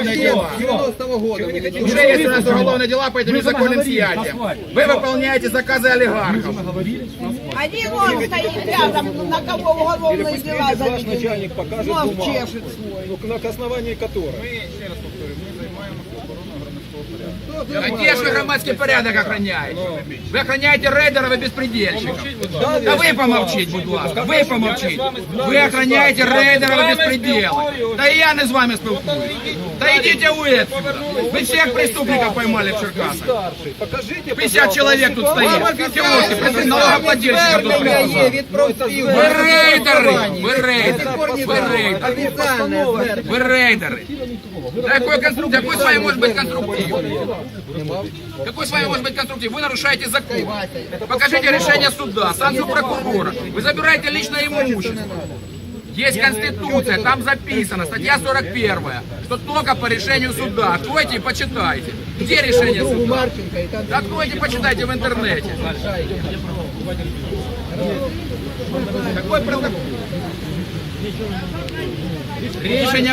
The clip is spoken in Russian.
уголовные дела. 90-го года. вы хотите- Уже есть у нас уголовные дела по этим незаконным съятиям. Вы выполняете заказы олигархов. Один он стоит рядом, на кого уголовные дела Ваш заведены. начальник покажет бумагу, ну, на к основании которой. А где же вы громадский порядок охраняете? Вы охраняете рейдеров и беспредельщиков. Да вы помолчите, будь ласка, ви помовчіть. Ви охраняєте рейдерів і безпреділ. Та і я не з вами спілкуюсь. Та йдіть ви отсюда. Ви всіх преступників поймали в Черкасах. Старший, покажите, 50 человек тут стоит. Телочки, просто налогоплательщиков тут Звернення є присутствует. від профспілок. Ви рейдери, ви рейдери, ви рейдери. Офіційне звернення. Вы рейдеры. Да какой, конструктив? какой с вами может быть конструктив? Какой с вами может быть конструктив? Вы нарушаете закон. Покажите решение суда, санкцию прокурора. Вы забираете личное имущество. Есть Конституция, там записано, статья 41, что только по решению суда. Откройте и почитайте. Где решение суда? Откройте, почитайте в интернете. Какой протокол? Решение